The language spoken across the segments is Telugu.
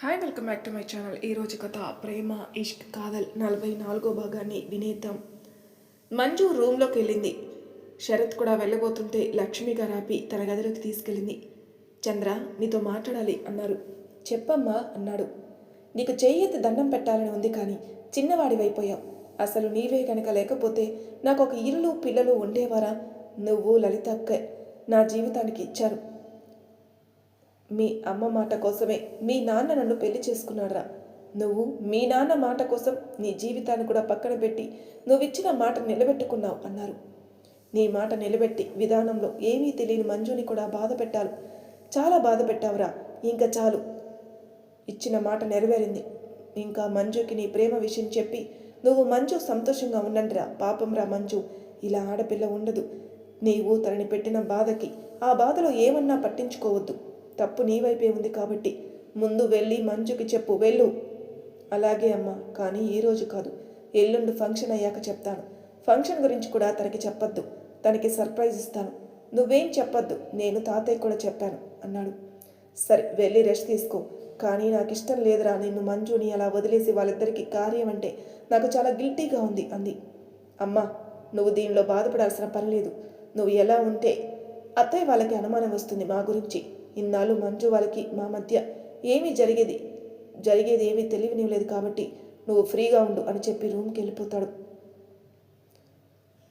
Hi welcome back to my channel ఈరోజు కథ ప్రేమ ఇష్క్ కాదల్ నలభై నాలుగో భాగాన్ని వినేద్దాం. మంజు రూమ్లోకి వెళ్ళింది. శరత్ కూడా వెళ్ళబోతుంటే లక్ష్మి గారాపి తన గదిలోకి తీసుకెళ్ళింది. చంద్ర నీతో మాట్లాడాలి అన్నారు. చెప్పమ్మా అన్నాడు. నీకు చెయ్యెత్తి దండం పెట్టాలని ఉంది కానీ చిన్నవాడివైపోయావు. అసలు నీవే కనుక లేకపోతే నాకు ఒక ఇల్లు పిల్లలు ఉండేవారా? నువ్వు లలితక్కే. నా జీవితానికి ఇచ్చారు. మీ అమ్మ మాట కోసమే మీ నాన్న నన్ను పెళ్ళి చేసుకున్నాడురా. నువ్వు మీ నాన్న మాట కోసం నీ జీవితాన్ని కూడా పక్కన పెట్టి నువ్విచ్చిన మాట నిలబెట్టుకున్నావు అన్నారు. నీ మాట నిలబెట్టి విధానంలో ఏమీ తెలియని మంజుని కూడా బాధ పెట్టాలి చాలా బాధ పెట్టావురా. ఇంకా చాలు. ఇచ్చిన మాట నెరవేరింది. ఇంకా మంజుకి నీ ప్రేమ విషయం చెప్పి నువ్వు మంజు సంతోషంగా ఉండండిరా. పాపంరా మంజు. ఇలా ఆడపిల్ల ఉండదు. నీవు తనని పెట్టిన బాధకి ఆ బాధలో ఏమన్నా పట్టించుకోవద్దు. తప్పు నీ వైపే ఉంది కాబట్టి ముందు వెళ్ళి మంజుకి చెప్పు వెళ్ళు. అలాగే అమ్మా కానీ ఈరోజు కాదు. ఎల్లుండి ఫంక్షన్ అయ్యాక చెప్తాను. ఫంక్షన్ గురించి కూడా తనకి చెప్పొద్దు. తనకి సర్ప్రైజ్ ఇస్తాను. నువ్వేం చెప్పొద్దు నేను తాతయ్య కూడా చెప్పాను అన్నాడు. సరే వెళ్ళి రెస్ట్ తీసుకో. కానీ నాకు ఇష్టం లేదురా నిన్ను మంజుని అలా వదిలేసి వాళ్ళిద్దరికి కార్యం అంటే నాకు చాలా గిల్టీగా ఉంది అంది. అమ్మా నువ్వు దీనిలో బాధపడాల్సిన పని లేదు. నువ్వు ఎలా ఉంటే అత్తయ్య వాళ్ళకి అనుమానం వస్తుంది మా గురించి. ఇన్నాళ్ళు మంజు వాళ్ళకి మా మధ్య ఏమీ జరిగేది జరిగేది ఏమీ తెలియనివ్వలేదు కాబట్టి నువ్వు ఫ్రీగా ఉండు అని చెప్పి రూమ్కి వెళ్ళిపోతాడు.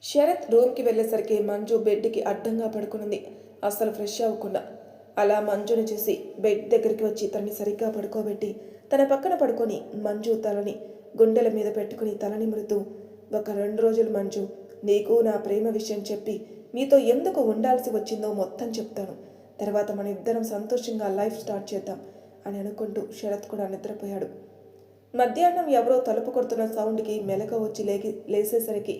శరత్ రూమ్కి వెళ్ళేసరికి మంజు బెడ్కి అడ్డంగా పడుకునుంది. అస్సలు ఫ్రెష్ అవ్వకుండా అలా మంజుని చూసి బెడ్ దగ్గరికి వచ్చి తనని సరిగ్గా పడుకోబెట్టి తన పక్కన పడుకొని మంజు తలని గుండెల మీద పెట్టుకుని తలని మృతూ ఒక రెండు రోజులు మంజు నీకు నా ప్రేమ విషయం చెప్పి మీతో ఎందుకు ఉండాల్సి వచ్చిందో మొత్తం చెప్తాను. తర్వాత మన ఇద్దరం సంతోషంగా లైఫ్ స్టార్ట్ చేద్దాం అని అనుకుంటూ శరత్ కూడా నిద్రపోయాడు. మధ్యాహ్నం ఎవరో తలుపు కొడుతున్న సౌండ్కి మెలక వచ్చి లేగి లేసేసరికి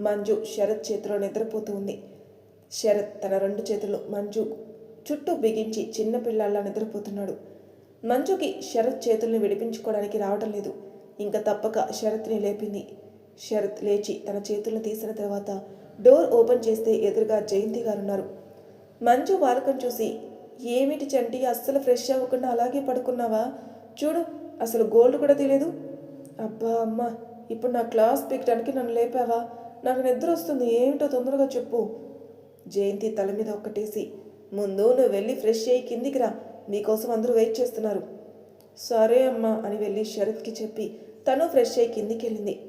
మంజు శరత్ చేతిలో నిద్రపోతూ ఉంది. శరత్ తన రెండు చేతులు మంజు చుట్టూ బిగించి చిన్న పిల్లల్లా నిద్రపోతున్నాడు. మంజుకి శరత్ చేతుల్ని విడిపించుకోవడానికి రావటం లేదు. ఇంకా తప్పక శరత్ని లేపింది. శరత్ లేచి తన చేతులను తీసిన తర్వాత డోర్ ఓపెన్ చేస్తే ఎదురుగా జయంతి గారు ఉన్నారు మంజు వాలకం చూసి ఏమిటి చంటి అస్సలు ఫ్రెష్ అవ్వకుండా అలాగే పడుకున్నావా? చూడు అసలు గోల్డ్ కూడా తెలియదు అబ్బా అమ్మ ఇప్పుడు నా క్లాస్ పీకడానికి నన్ను లేపావా? నాకు నిద్ర వస్తుంది ఏమిటో తొందరగా చెప్పు. జయంతి తల మీద ఒక్కటేసి ముందు నువ్వు వెళ్ళి ఫ్రెష్ అయ్యి కిందికి రా నీకోసం అందరూ వెయిట్ చేస్తున్నారు. సరే అమ్మా అని వెళ్ళి శరత్కి చెప్పి తను ఫ్రెష్ అయ్యి కిందికి వెళ్ళింది.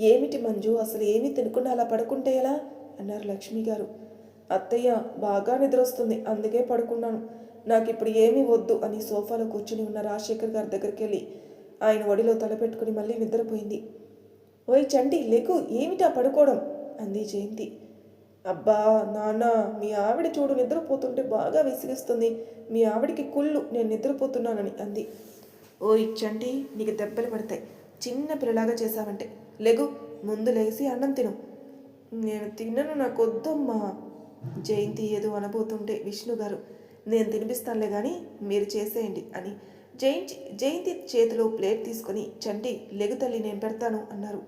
ఏమిటి మంజు అసలు ఏమీ తినకుండా అలా పడుకుంటే ఎలా? అన్నారు లక్ష్మి గారు. అత్తయ్య బాగా నిద్ర వస్తుంది అందుకే పడుకున్నాను. నాకు ఇప్పుడు ఏమీ వద్దు అని సోఫాలో కూర్చుని ఉన్న రాజశేఖర్ గారి దగ్గరికి వెళ్ళి ఆయన ఒడిలో తలపెట్టుకుని మళ్ళీ నిద్రపోయింది. ఓయ్ చంటి లేకు ఏమిటా పడుకోవడం? అంది జయంతి. అబ్బా నాన్న మీ ఆవిడ చూడు నిద్రపోతుంటే బాగా విసిగిస్తుంది. మీ ఆవిడికి కుళ్ళు నేను నిద్రపోతున్నానని అంది. ఓయ్ చంటి నీకు దెబ్బలు పడతాయి. చిన్న పిల్లలాగా చేశావంటే. లెగు ముందు లేచి అన్నం తిను. నేను తిన్నను నాకు వద్దమ్మా జయంతి ఏదో అనబోతుంటే విష్ణు గారు నేను తినిపిస్తానులే కానీ మీరు చేసేయండి అని. జయంతి జయంతి చేతిలో ప్లేట్ తీసుకొని చంటి లెగు తల్లి నేను పెడతాను అన్నారు.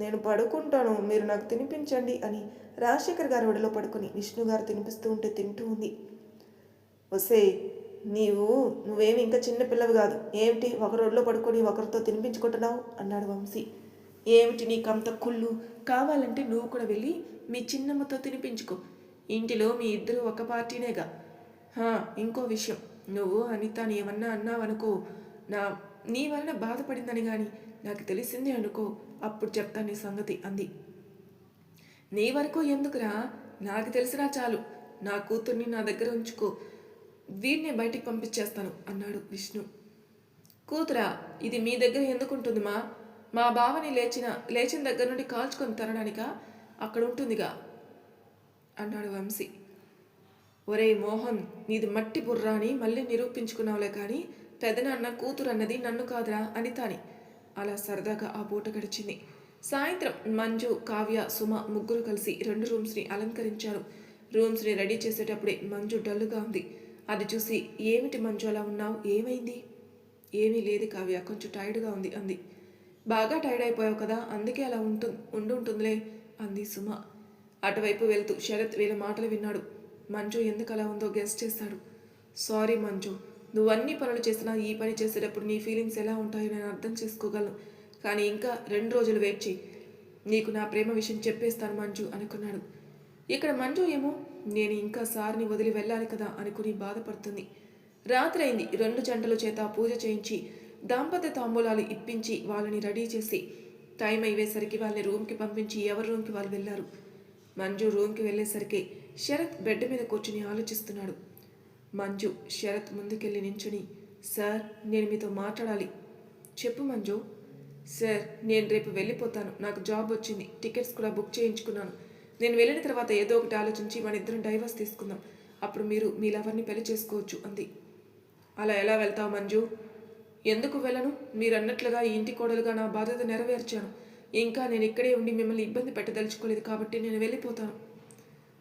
నేను పడుకుంటాను మీరు నాకు తినిపించండి అని రాజశేఖర్ గారు ఒడిలో పడుకొని విష్ణు గారు తినిపిస్తూ ఉంటే తింటూ ఉంది. వసే నీవు నువ్వేమి ఇంకా చిన్న పిల్లవి కాదు. ఏమిటి ఒకరు ఒడిలో పడుకొని ఒకరితో తినిపించుకుంటున్నావు? అన్నాడు వంశీ. ఏమిటి నీకంత కుళ్ళు? కావాలంటే నువ్వు కూడా వెళ్ళి మీ చిన్నమ్మతో తినిపించుకో. ఇంటిలో మీ ఇద్దరు ఒక పార్టీనేగా. హా ఇంకో విషయం. నువ్వు అనితాని ఏమన్నా అన్నావనుకో నా నీ వలన బాధపడిందని కానీ నాకు తెలిసింది అనుకో అప్పుడు చెప్తాను నీ సంగతి అంది. నీ వరకు ఎందుకురా? నాకు తెలిసినా చాలు. నా కూతుర్ని నా దగ్గర ఉంచుకో. వీడిని బయటికి పంపించేస్తాను అన్నాడు విష్ణు. కూతురా ఇది మీ దగ్గర ఎందుకుంటుంది మా మా బావని లేచిన లేచిన దగ్గర నుండి కాల్చుకొని తరడానిక? అక్కడ ఉంటుందిగా. అన్నాడు వంశీ. ఒరేయ్ మోహన్ నీది మట్టి బుర్రాని మళ్ళీ నిరూపించుకున్నావులే కానీ పెదనాన్న కూతురు అన్నది నన్ను కాదురా అనితాని అలా సరదాగా ఆ పూట గడిచింది. సాయంత్రం మంజు కావ్య సుమ ముగ్గురు కలిసి రెండు రూమ్స్ని అలంకరించారు. రూమ్స్ని రెడీ చేసేటప్పుడే మంజు డల్లుగా ఉంది. అది చూసి ఏమిటి మంజు అలా ఉన్నావు? ఏమైంది? ఏమీ లేదు కావ్య కొంచెం టైర్డ్గా ఉంది అంది. బాగా టైర్డ్ అయిపోయావు కదా అందుకే అలా ఉంటు ఉండుంటుందిలే అంది సుమ. అటువైపు వెళ్తూ శరత్ వీళ్ళ మాటలు విన్నాడు. మంజు ఎందుకు అలా ఉందో గెస్ట్ చేస్తాడు. సారీ మంజు నువ్వు అన్ని పనులు చేసినా ఈ పని చేసేటప్పుడు నీ ఫీలింగ్స్ ఎలా ఉంటాయో నేను అర్థం చేసుకోగలను. కానీ ఇంకా రెండు రోజులు వెయిట్ చేయి నీకు నా ప్రేమ విషయం చెప్పేస్తాను మంజు అనుకున్నాడు. ఇక్కడ మంజు ఏమో నేను ఇంకా సార్ని వదిలి వెళ్ళాలి కదా అనుకుని బాధపడుతుంది. రాత్రి అయింది రెండు జంటల చేత పూజ చేయించి దాంపత్య తాంబూలాలు ఇప్పించి వాళ్ళని రెడీ చేసి టైం అయ్యేసరికి వాళ్ళని రూమ్కి పంపించి ఎవరి రూమ్కి వాళ్ళు వెళ్ళారు. మంజు రూమ్కి వెళ్ళేసరికి శరత్ బెడ్ మీద కూర్చుని ఆలోచిస్తున్నాడు. మంజు శరత్ ముందుకెళ్ళి నించుని సార్ నేను మీతో మాట్లాడాలి. చెప్పు మంజు. సార్ నేను రేపు వెళ్ళిపోతాను. నాకు జాబ్ వచ్చింది. టికెట్స్ కూడా బుక్ చేయించుకున్నాను. నేను వెళ్ళిన తర్వాత ఏదో ఒకటి ఆలోచించి మన ఇద్దరం డైవర్స్ తీసుకుందాం. అప్పుడు మీరు మీ లవర్ని పెళ్ళి చేసుకోవచ్చు అంది. అలా ఎలా వెళ్తావు మంజు? ఎందుకు వెళ్ళను? మీరు అన్నట్లుగా ఈ ఇంటి కోడలుగా నా బాధ్యత నెరవేర్చాను. ఇంకా నేను ఇక్కడే ఉండి మిమ్మల్ని ఇబ్బంది పెట్టదలుచుకోలేదు కాబట్టి నేను వెళ్ళిపోతాను.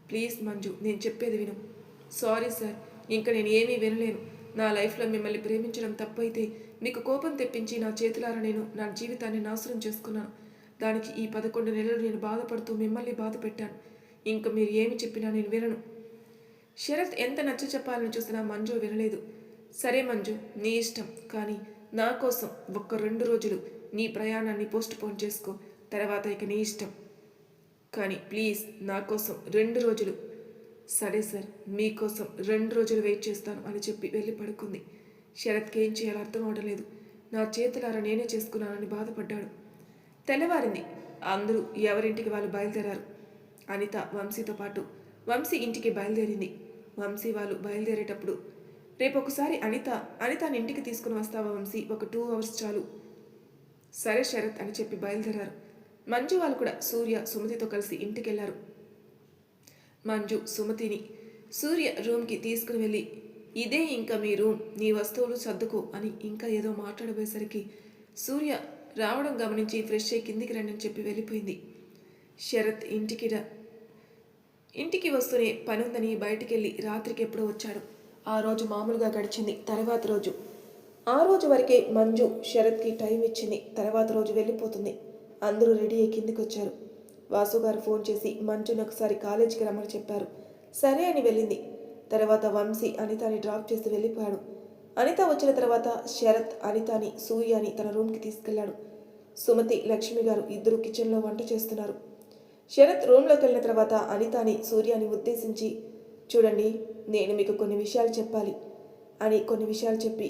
ప్లీజ్ మంజు నేను చెప్పేది విను. సారీ సార్ ఇంకా నేను ఏమీ వినలేను. నా లైఫ్లో మిమ్మల్ని ప్రేమించడం తప్పైతే మీకు కోపం తెప్పించి నా చేతులారా నేను నా జీవితాన్ని నాశనం చేసుకున్నాను. దానికి ఈ పదకొండు నెలలు నేను బాధపడుతూ మిమ్మల్ని బాధ పెట్టాను. ఇంకా మీరు ఏమి చెప్పినా నేను వినను. శరత్ ఎంత నచ్చ చెప్పాలని చూసినా మంజు వినలేదు. సరే మంజు నీ ఇష్టం. కానీ నా కోసం ఒక్క రెండు రోజులు నీ ప్రయాణాన్ని పోస్ట్ పోన్ చేసుకో. తర్వాత ఇక నీ ఇష్టం. కానీ ప్లీజ్ నా కోసం రెండు రోజులు. సరే సార్ మీకోసం రెండు రోజులు వెయిట్ చేస్తాను అని చెప్పి వెళ్ళి పడుకుంది. శరత్కి ఏం చేయాలో అర్థం అవడం లేదు. నా చేతులారా నేనే చేసుకున్నానని బాధపడ్డాడు. తెల్లవారింది. అందరూ ఎవరింటికి వాళ్ళు బయలుదేరారు. అనిత వంశీతో పాటు వంశీ ఇంటికి బయలుదేరింది. వంశీ వాళ్ళు బయలుదేరేటప్పుడు రేపు ఒకసారి అనిత అనితని ఇంటికి తీసుకుని వస్తావా వంశీ? ఒక టూ అవర్స్ చాలు. సరే శరత్ అని చెప్పి బయలుదేరారు. మంజు వాళ్ళు కూడా సూర్య సుమతితో కలిసి ఇంటికెళ్ళారు. మంజు సుమతిని సూర్య రూమ్కి తీసుకుని వెళ్ళి ఇదే ఇంకా మీ రూమ్ నీ వస్తువులు సర్దుకో అని ఇంకా ఏదో మాట్లాడబోయేసరికి సూర్య రావడం గమనించి ఫ్రెష్ అయ్యి కిందికి రండి అని చెప్పి వెళ్ళిపోయింది. శరత్ ఇంటికి రా ఇంటికి వస్తూనే పనుందని బయటికెళ్ళి బయటికి వెళ్ళి రాత్రికి ఎప్పుడో వచ్చాడు. ఆ రోజు మామూలుగా గడిచింది తర్వాత రోజు. ఆ రోజు వరకే మంజు శరత్కి టైం ఇచ్చింది. తర్వాత రోజు వెళ్ళిపోతుంది. అందరూ రెడీ అయ్యి కిందికి వచ్చారు వాసు గారు ఫోన్ చేసి మంజుని ఒకసారి కాలేజీకి రమ్మని చెప్పారు. సరే అని వెళ్ళింది. తర్వాత వంశీ అనితని డ్రాప్ చేసి వెళ్ళిపోయాడు. అనిత వచ్చిన తర్వాత శరత్ అనితని సూర్యని తన రూమ్కి తీసుకెళ్ళాడు సుమతి లక్ష్మి గారు ఇద్దరు కిచెన్లో వంట చేస్తున్నారు. శరత్ రూమ్లోకి వెళ్ళిన తర్వాత అనితని సూర్యాని ఉద్దేశించి చూడండి నేను మీకు కొన్ని విషయాలు చెప్పాలి అని కొన్ని విషయాలు చెప్పి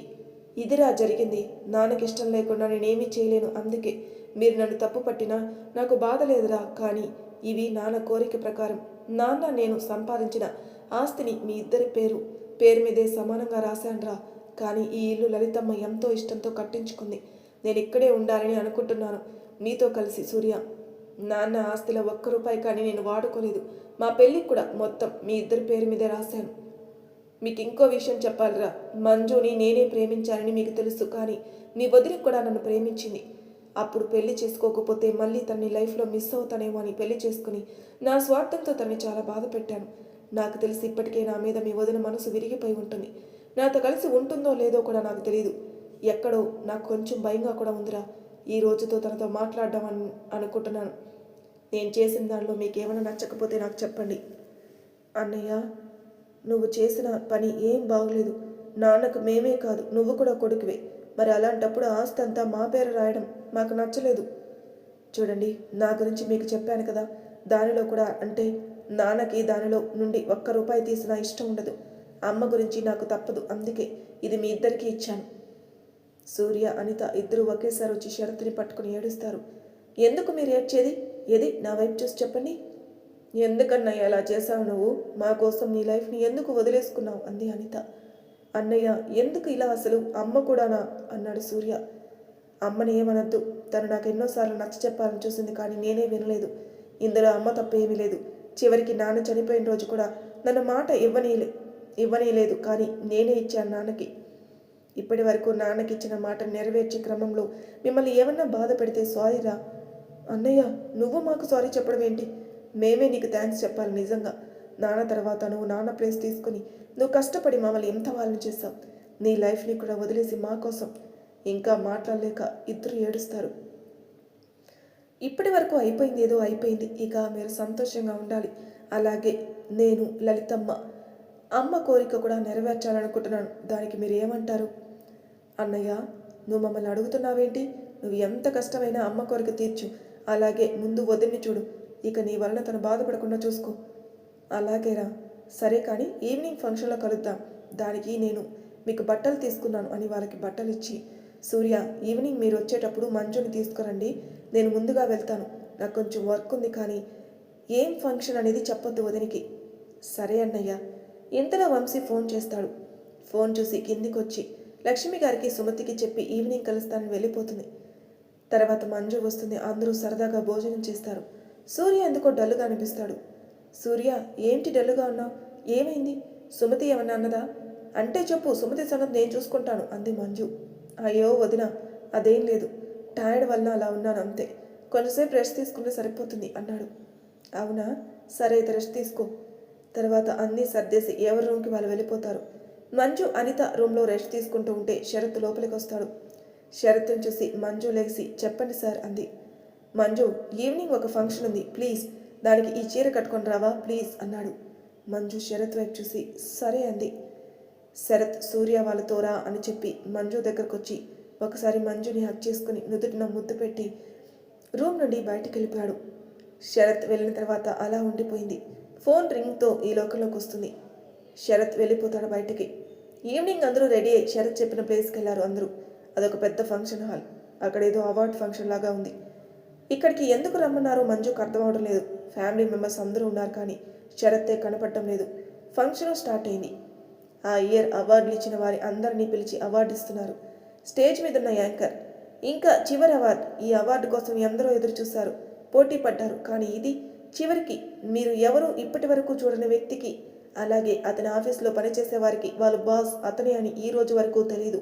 ఇదిరా జరిగింది. నాన్నకి ఇష్టం లేకుండా నేనేమీ చేయలేను. అందుకే మీరు నన్ను తప్పు పట్టినా నాకు బాధ లేదురా. కానీ ఇవి నాన్న కోరిక ప్రకారం. నాన్న నేను సంపాదించిన ఆస్తిని మీ ఇద్దరి పేరు పేరు మీదే సమానంగా రాశానురా. కానీ ఈ ఇల్లు లలితమ్మ ఎంతో ఇష్టంతో కట్టించుకుంది. నేను ఇక్కడే ఉండాలని అనుకుంటున్నాను. మీతో కలిసి సూర్య నాన్న ఆస్తిలో ఒక్క రూపాయి కానీ నేను వాడుకోలేదు. మా పెళ్ళికి కూడా మొత్తం మీ ఇద్దరి పేరు మీదే రాశాను. మీకు ఇంకో విషయం చెప్పాలిరా. మంజుని నేనే ప్రేమించానని మీకు తెలుసు కానీ మీ వదిలి కూడా నన్ను ప్రేమించింది. అప్పుడు పెళ్ళి చేసుకోకపోతే మళ్ళీ తనని లైఫ్లో మిస్ అవుతానేమో అని పెళ్ళి చేసుకుని నా స్వార్థంతో తనని చాలా బాధ పెట్టాను. నాకు తెలిసి ఇప్పటికే నా మీద మీ వదిన మనసు విరిగిపోయి ఉంటుంది. నాతో కలిసి ఉంటుందో లేదో కూడా నాకు తెలియదు ఎక్కడో నాకు కొంచెం భయంగా కూడా ఉందిరా. ఈ రోజుతో తనతో మాట్లాడడం అని అనుకుంటున్నాను. నేను చేసిన దానిలో మీకు ఏమైనా నచ్చకపోతే నాకు చెప్పండి. అన్నయ్య నువ్వు చేసిన పని ఏం బాగలేదు. నాన్నకు మేమే కాదు నువ్వు కూడా కొడుకువే. మరి అలాంటప్పుడు ఆస్తి అంతా మా పేరు రాయడం మాకు నచ్చలేదు. చూడండి నా గురించి మీకు చెప్పాను కదా. దానిలో కూడా అంటే నాన్నకి దానిలో నుండి ఒక్క రూపాయి తీసినా ఇష్టం ఉండదు. అమ్మ గురించి నాకు తప్పదు అందుకే ఇది మీ ఇద్దరికీ ఇచ్చాను. సూర్య అనిత ఇద్దరు ఒకేసారి వచ్చి షరతుని పట్టుకుని ఏడుస్తారు. ఎందుకు మీరు ఏడ్చేది? ఏది? నా వైపు చూసి చెప్పండి. ఎందుకన్నయ్య అలా చేశావు నువ్వు? మా కోసం నీ లైఫ్ని ఎందుకు వదిలేసుకున్నావు? అంది అనిత. అన్నయ్య ఎందుకు ఇలా అసలు? అమ్మ కూడానా? అన్నాడు సూర్య. అమ్మని ఏమనద్దు. తను నాకు ఎన్నోసార్లు నచ్చ చెప్పాలని చూసింది కానీ నేనే వినలేదు. ఇందులో అమ్మ తప్పేమీ లేదు. చివరికి నాన్న చనిపోయిన రోజు కూడా నన్ను మాట ఇవ్వనీలే ఇవ్వనీలేదు కానీ నేనే ఇచ్చాను నాన్నకి. ఇప్పటి వరకు నాన్నకి ఇచ్చిన మాట నెరవేర్చే క్రమంలో మిమ్మల్ని ఏమన్నా బాధ పెడితే సారీరా? అన్నయ్య నువ్వు మాకు సారీ చెప్పడం ఏంటి మేమే నీకు థ్యాంక్స్ చెప్పాలి నిజంగా. నాన్న తర్వాత నువ్వు నాన్న ప్లేస్ తీసుకుని నువ్వు కష్టపడి మమ్మల్ని ఎంత వాళ్ళని చేస్తావు నీ లైఫ్ని కూడా వదిలేసి మా కోసం ఇంకా మాట్లాడలేక ఇద్దరు ఏడుస్తారు. ఇప్పటి వరకు అయిపోయింది ఏదో అయిపోయింది. ఇక మీరు సంతోషంగా ఉండాలి. అలాగే నేను లలితమ్మ అమ్మ కోరిక కూడా నెరవేర్చాలనుకుంటున్నాను. దానికి మీరు ఏమంటారు? అన్నయ్య నువ్వు మమ్మల్ని అడుగుతున్నావేంటి? నువ్వు ఎంత కష్టమైనా అమ్మ కోరిక తీర్చు. అలాగే ముందు వదిలిని చూడు. ఇక నీ వలన తను బాధపడకుండా చూసుకో. అలాగేరా సరే కానీ ఈవినింగ్ ఫంక్షన్లో కలుద్దాం. దానికి నేను మీకు బట్టలు తీసుకున్నాను అని వాళ్ళకి బట్టలు ఇచ్చి సూర్య ఈవినింగ్ మీరు వచ్చేటప్పుడు మంజుని తీసుకురండి. నేను ముందుగా వెళ్తాను. నాకు కొంచెం వర్క్ ఉంది కానీ ఏం ఫంక్షన్ అనేది చెప్పొద్దు వదినికి. సరే అన్నయ్య. ఇంతలో వంశీ ఫోన్ చేస్తాడు. ఫోన్ చూసి కిందికి వచ్చి లక్ష్మి గారికి సుమతికి చెప్పి ఈవినింగ్ కలుస్తానని వెళ్ళిపోతుంది. తర్వాత మంజు వస్తుంది. అందరూ సరదాగా భోజనం చేస్తారు. సూర్య ఎందుకో డల్లుగా అనిపిస్తాడు. సూర్య ఏంటి డల్లుగా ఉన్నావు? ఏమైంది? సుమతి ఏమన్నా అన్నదా? అంటే చెప్పు సుమతి సంగతి నేను చూసుకుంటాను అంది మంజు. అయ్యో వదిన అదేం లేదు. టైర్డ్ వలన అలా ఉన్నాను అంతే. కొంచెంసేపు రెస్ట్ తీసుకుంటే సరిపోతుంది అన్నాడు. అవునా? సరే అయితే రెస్ట్ తీసుకో. తర్వాత అన్నీ సర్దేసి ఎవరి రూమ్కి వాళ్ళు వెళ్ళిపోతారు. మంజు అనిత రూమ్లో రెస్ట్ తీసుకుంటూ ఉంటే శరత్ లోపలికి వస్తాడు శరత్ను చూసి మంజు లేచి చెప్పండి సార్ అంది. మంజు ఈవినింగ్ ఒక ఫంక్షన్ ఉంది. ప్లీజ్ దానికి ఈ చీర కట్టుకొని రావా? ప్లీజ్ అన్నాడు. మంజు శరత్ వైపు చూసి సరే అంది. శరత్ సూర్య వాళ్ళతో రా అని చెప్పి మంజు దగ్గరకు వచ్చి ఒకసారి మంజుని హక్ చేసుకుని నుదుటిన ముద్దు పెట్టి రూమ్ నుండి బయటికి వెళ్ళిపోయాడు శరత్ వెళ్ళిన తర్వాత అలా ఉండిపోయింది. ఫోన్ రింగ్తో ఈ లోకంలోకి వస్తుంది. శరత్ వెళ్ళిపోతాడు బయటికి. ఈవినింగ్ అందరూ రెడీ అయ్యి శరత్ చెప్పిన ప్లేస్కి వెళ్ళారు అందరూ. అదొక పెద్ద ఫంక్షన్ హాల్. అక్కడ ఏదో అవార్డ్ ఫంక్షన్ లాగా ఉంది. ఇక్కడికి ఎందుకు రమ్మన్నారో మంజుకు అర్థం అవడం లేదు. ఫ్యామిలీ మెంబర్స్ అందరూ ఉన్నారు కానీ శరత్తే కనపడటం లేదు. ఫంక్షన్ స్టార్ట్ అయింది. ఆ ఇయర్ అవార్డులు ఇచ్చిన వారి అందరినీ పిలిచి అవార్డు ఇస్తున్నారు. స్టేజ్ మీద ఉన్న యాంకర్ ఇంకా చివరి అవార్డు ఈ అవార్డు కోసం ఎందరో ఎదురు చూశారు. పోటీ పడ్డారు. కానీ ఇది చివరికి మీరు ఎవరు ఇప్పటి వరకు చూడని వ్యక్తికి అలాగే అతని ఆఫీస్లో పనిచేసే వారికి వాళ్ళ బాస్ అతనే అని ఈ రోజు వరకు తెలియదు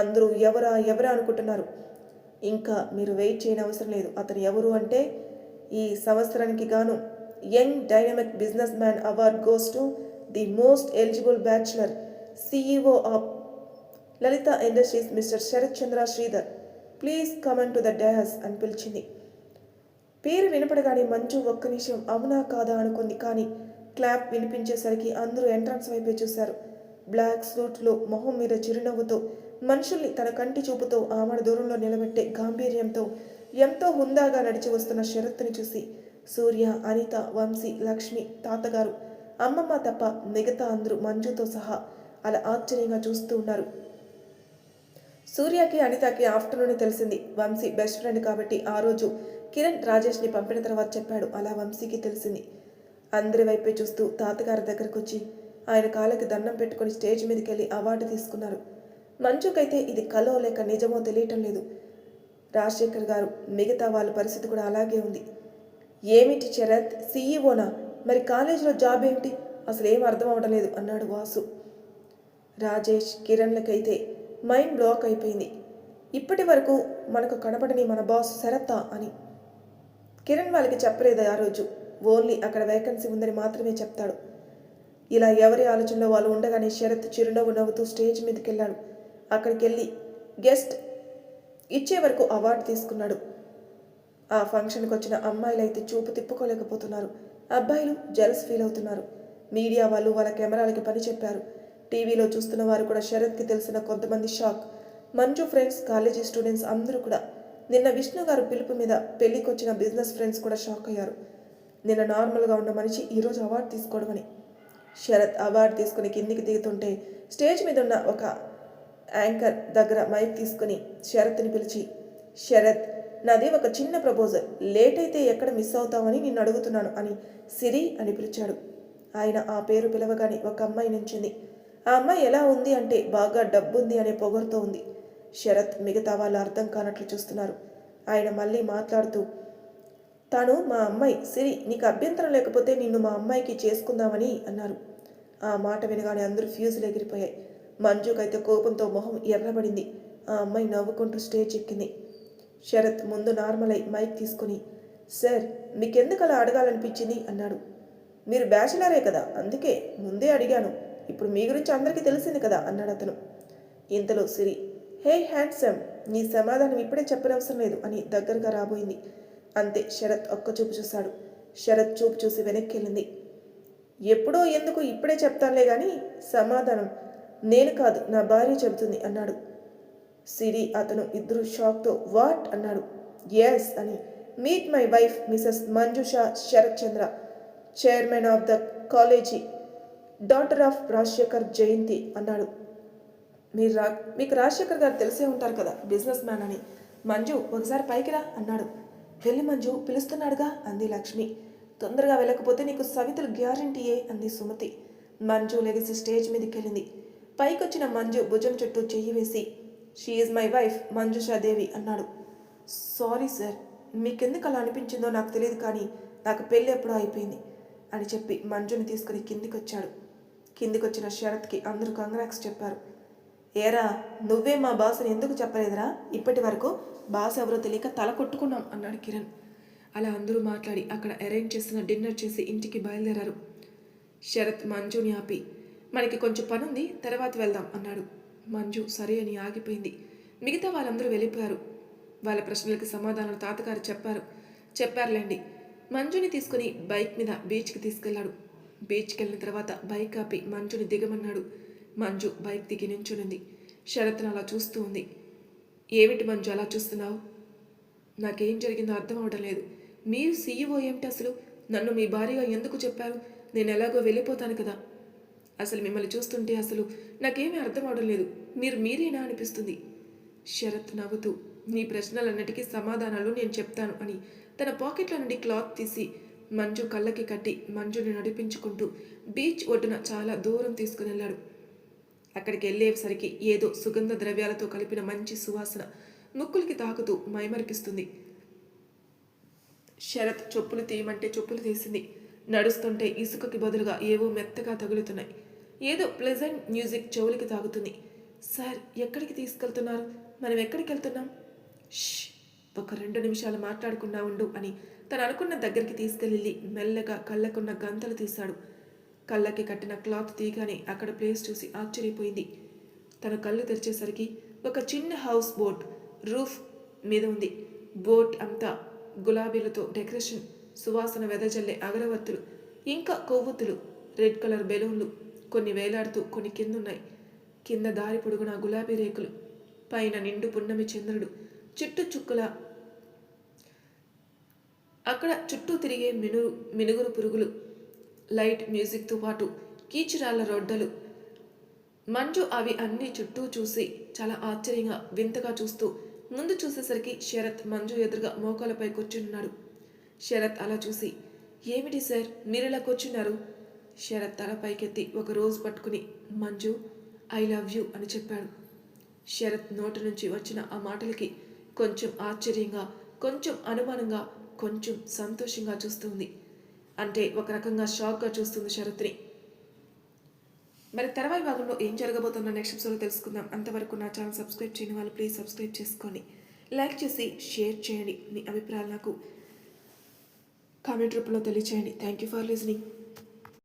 అందరూ ఎవరా ఎవరా అనుకుంటున్నారు? ఇంకా మీరు వెయిట్ చేయని అవసరం లేదు. అతను ఎవరు అంటే ఈ సంవత్సరానికి గాను young dynamic business man award goes to the most eligible bachelor CEO of Lalitha industries mister Sarath Chandra Sridhar. Please come on to the dais అని పిలిచింది. పేరు వినపడగానే మంచు ఒక్క నిమిషం అవునా కాదా అనుకుంది. కానీ క్లాప్ వినిపించేసరికి అందరూ ఎంట్రన్స్ వైపే చూశారు. బ్లాక్ సూట్లో మొహం మీద చిరునవ్వుతో మనుషుల్ని తన కంటి చూపుతో ఆమెడ దూరంలో నిలబెట్టే గాంభీర్యంతో ఎంతో హుందాగా నడిచి వస్తున్న శరత్ని చూసి సూర్య అనిత వంశీ లక్ష్మి తాతగారు అమ్మమ్మ తప్ప మిగతా అందరూ మంజుతో సహా అలా ఆశ్చర్యంగా చూస్తూ ఉన్నారు. సూర్యకి అనితకి ఆఫ్టర్నూన్ తెలిసింది. వంశీ బెస్ట్ ఫ్రెండ్ కాబట్టి ఆ రోజు కిరణ్ రాజేష్ని పంపిన తర్వాత చెప్పాడు. అలా వంశీకి తెలిసింది. అందరి వైపే చూస్తూ తాతగారి దగ్గరకు వచ్చి ఆయన కాళ్ళకి దండం పెట్టుకొని స్టేజ్ మీదకి వెళ్ళి అవార్డు తీసుకున్నారు. మంచుకైతే ఇది కలో లేక నిజమో తెలియటం లేదు. రాజశేఖర్ గారు మిగతా వాళ్ళ పరిస్థితి కూడా అలాగే ఉంది. ఏమిటి శరత్ సీఈఓనా? మరి కాలేజీలో జాబ్ ఏంటి అసలు ఏం అర్థం అవడం లేదు అన్నాడు వాసు. రాజేష్ కిరణ్లకైతే మైండ్ బ్లాక్ అయిపోయింది. ఇప్పటి వరకు మనకు కనపడని మన బాస్ శరత్తా అని. కిరణ్ వాళ్ళకి చెప్పలేదు ఆ రోజు? ఓన్లీ అక్కడ వేకెన్సీ ఉందని మాత్రమే చెప్తాడు. ఇలా ఎవరి ఆలోచనలో వాళ్ళు ఉండగానే శరత్ చిరునవ్వు నవ్వుతూ స్టేజ్ మీదకి వెళ్ళాడు అక్కడికి వెళ్ళి గెస్ట్ ఇచ్చే వరకు అవార్డు తీసుకున్నాడు. ఆ ఫంక్షన్కి వచ్చిన అమ్మాయిలు అయితే చూపు తిప్పుకోలేకపోతున్నారు. అబ్బాయిలు జెల్స్ ఫీల్ అవుతున్నారు. మీడియా వాళ్ళు వాళ్ళ కెమెరాలకి పని చెప్పారు. టీవీలో చూస్తున్న వారు కూడా శరత్కి తెలిసిన కొంతమంది shock Manju friends college students అందరూ కూడా నిన్న విష్ణు గారు పిలుపు మీద పెళ్ళికి వచ్చిన బిజినెస్ ఫ్రెండ్స్ కూడా షాక్ అయ్యారు. నిన్న నార్మల్గా ఉన్న మనిషి ఈరోజు అవార్డు తీసుకోవడమని శరత్ అవార్డు తీసుకుని కిందికి దిగుతుంటే స్టేజ్ మీద ఉన్న ఒక యాంకర్ దగ్గర మైక్ తీసుకుని శరత్ని పిలిచి శరత్ నాది ఒక చిన్న ప్రపోజల్. లేట్ అయితే ఎక్కడ మిస్ అవుతామని నిన్ను అడుగుతున్నాను అని సిరి అని పిలిచాడు. ఆయన ఆ పేరు పిలవగానే ఒక అమ్మాయి నుంచింది. ఆ అమ్మాయి ఎలా ఉంది అంటే బాగా డబ్బుంది అనే పొగరుతో ఉంది. శరత్ మిగతా వాళ్ళు అర్థం కానట్లు చూస్తున్నారు. ఆయన మళ్ళీ మాట్లాడుతూ తాను మా అమ్మాయి. సిరి నీకు అభ్యంతరం లేకపోతే నిన్ను మా అమ్మాయికి చేసుకుందామని అన్నారు. ఆ మాట వినగానే అందరూ ఫ్యూజులు ఎగిరిపోయాయి. మంజుకైతే కోపంతో మొహం ఎర్రబడింది. ఆ అమ్మాయి నవ్వుకుంటూ స్టేజ్ ఎక్కింది. శరత్ ముందు నార్మల్ అయి మైక్ తీసుకుని సార్ మీకెందుకు అలా అడగాలనిపించింది? అన్నాడు. మీరు బ్యాచిలరే కదా అందుకే ముందే అడిగాను. ఇప్పుడు మీ గురించి అందరికీ తెలిసింది కదా అన్నాడు అతను. ఇంతలో సిరి హే హ్యాండ్సమ్ నీ సమాధానం ఇప్పుడే చెప్పనవసరం లేదు అని దగ్గరగా రాబోయింది. అంతే శరత్ ఒక్క చూపు చూశాడు. శరత్ చూపు చూసి వెనక్కి వెళ్ళింది. ఎప్పుడో ఎందుకు ఇప్పుడే చెప్తానులే కానీ సమాధానం నేను కాదు నా భార్య చెబుతుంది అన్నాడు. సిరి అతను ఇద్దరు షాక్తో వాట్? అన్నాడు. ఎస్ అని. Meet my wife Mrs Manjusha Sarath Chandra chairman of the college daughter of Rajasekhar Jayanthi అన్నాడు. మీరు రా మీకు రాజశేఖర్ గారు తెలిసే ఉంటారు కదా బిజినెస్ మ్యాన్ అని. మంజు ఒకసారి పైకి రా అన్నాడు. వెళ్ళి మంజు పిలుస్తున్నాడుగా అంది లక్ష్మి. తొందరగా వెళ్ళకపోతే నీకు సవితలు గ్యారంటీయే అంది సుమతి. మంజు లెగిసి స్టేజ్ మీదకి వెళ్ళింది పైకొచ్చిన మంజు భుజం చుట్టూ చెయ్యి వేసి షీఈ్ మై వైఫ్ మంజుషాదేవి అన్నాడు. సారీ సార్ మీకెందుకు అలా అనిపించిందో నాకు తెలియదు కానీ నాకు పెళ్ళి ఎప్పుడో అయిపోయింది అని చెప్పి మంజుని తీసుకుని కిందికి వచ్చాడు కిందికి వచ్చిన శరత్కి అందరూ కంగ్రాక్స్ చెప్పారు. ఏరా నువ్వే మా బాస్ని ఎందుకు చెప్పలేదురా? ఇప్పటి వరకు బాస్ ఎవరో తెలియక తల కొట్టుకున్నాం అన్నాడు కిరణ్. అలా అందరూ మాట్లాడి అక్కడ అరేంజ్ చేసిన డిన్నర్ చేసి ఇంటికి బయలుదేరారు. శరత్ మంజుని ఆపి మనకి కొంచెం పని ఉంది తర్వాత వెళ్దాం అన్నాడు. మంజు సరే అని ఆగిపోయింది. మిగతా వాళ్ళందరూ వెళ్ళిపోయారు. వాళ్ళ ప్రశ్నలకి సమాధానాలు తాతగారు చెప్పారు. చెప్పారులేండి. మంజుని తీసుకుని బైక్ మీద బీచ్కి తీసుకెళ్ళాడు బీచ్కి వెళ్ళిన తర్వాత బైక్ ఆపి మంజుని దిగమన్నాడు. మంజు బైక్ దిగి నించునింది. శరత్ను అలా చూస్తూ ఉంది. ఏమిటి మంజు అలా చూస్తున్నావు? నాకేం జరిగిందో అర్థం అవడం లేదు. మీరు సీఈఓ ఏమిటి అసలు? నన్ను మీ భార్యగా ఎందుకు చెప్పారు? నేను ఎలాగో వెళ్ళిపోతాను కదా. అసలు మిమ్మల్ని చూస్తుంటే అసలు నాకేమీ అర్థం అవడం లేదు. మీరు మీరేనా అనిపిస్తుంది? శరత్ నవ్వుతూ నీ ప్రశ్నలన్నిటికీ సమాధానాలు నేను చెప్తాను అని తన పాకెట్ల నుండి క్లాత్ తీసి మంజు కళ్ళకి కట్టి మంజుని నడిపించుకుంటూ బీచ్ ఒడ్డున చాలా దూరం తీసుకుని వెళ్ళాడు. అక్కడికి వెళ్ళేసరికి ఏదో సుగంధ ద్రవ్యాలతో కలిపిన మంచి సువాసన ముక్కులకి తాకుతూ మైమరిపిస్తుంది. శరత్ చెప్పులు తీయమంటే చెప్పులు తీసింది. నడుస్తుంటే ఇసుకకి బదులుగా ఏవో మెత్తగా తగులుతున్నాయి. ఏదో ప్లెజెంట్ మ్యూజిక్ చెవులకి తాగుతుంది. సార్ ఎక్కడికి తీసుకెళ్తున్నారు? మనం ఎక్కడికి వెళ్తున్నాం? ష్ ఒక రెండు నిమిషాలు మాట్లాడుకున్నా ఉండు అని తను అనుకున్న దగ్గరికి తీసుకెళ్ళి మెల్లగా కళ్ళకున్న గంతలు తీశాడు. కళ్ళకి కట్టిన క్లాత్ తీగానే అక్కడ ప్లేస్ చూసి ఆశ్చర్యపోయింది. తన కళ్ళు తెరిచేసరికి ఒక చిన్న హౌస్ బోట్ రూఫ్ మీద ఉంది. బోట్ అంతా గులాబీలతో డెకరేషన్ సువాసన వెదజల్లే అగరవత్తులు ఇంకా కొవ్వొత్తులు రెడ్ కలర్ బెలూన్లు కొన్ని వేలాడుతూ కొన్ని కిందున్నాయి. కింద దారి పొడుగున గులాబీ రేకులు పైన నిండు పున్నమి చంద్రుడు చుట్టు చుక్కల అక్కడ చుట్టూ తిరిగే మినురు మినుగురు పురుగులు లైట్ మ్యూజిక్తో పాటు కీచురాళ్ళ రొడ్డలు. మంజు అవి అన్ని చుట్టూ చూసి చాలా ఆశ్చర్యంగా వింతగా చూస్తూ ముందు చూసేసరికి శరత్ మంజు ఎదురుగా మోకాలపై కూర్చున్నాడు శరత్ అలా చూసి ఏమిటి సార్? మీరు ఇలా కూర్చున్నారు? శరత్ తల పైకెత్తి ఒక రోజు పట్టుకుని మంజు ఐ లవ్ యూ అని చెప్పాడు. శరత్ నోటి నుంచి వచ్చిన ఆ మాటలకి కొంచెం ఆశ్చర్యంగా కొంచెం అనుమానంగా కొంచెం సంతోషంగా చూస్తుంది. అంటే ఒక రకంగా షాక్గా చూస్తుంది శరత్ని. మరి తర్వాయి భాగంలో ఏం జరగబోతుందో నెక్స్ట్ ఎపిసోడ్లో తెలుసుకుందాం. అంతవరకు నా ఛానల్ సబ్స్క్రైబ్ చేయని వాళ్ళు ప్లీజ్ సబ్స్క్రైబ్ చేసుకోండి. లైక్ చేసి షేర్ చేయండి మీ అభిప్రాయాలు నాకు కామెంట్ రూపంలో తెలియచేయండి. Thank you for listening.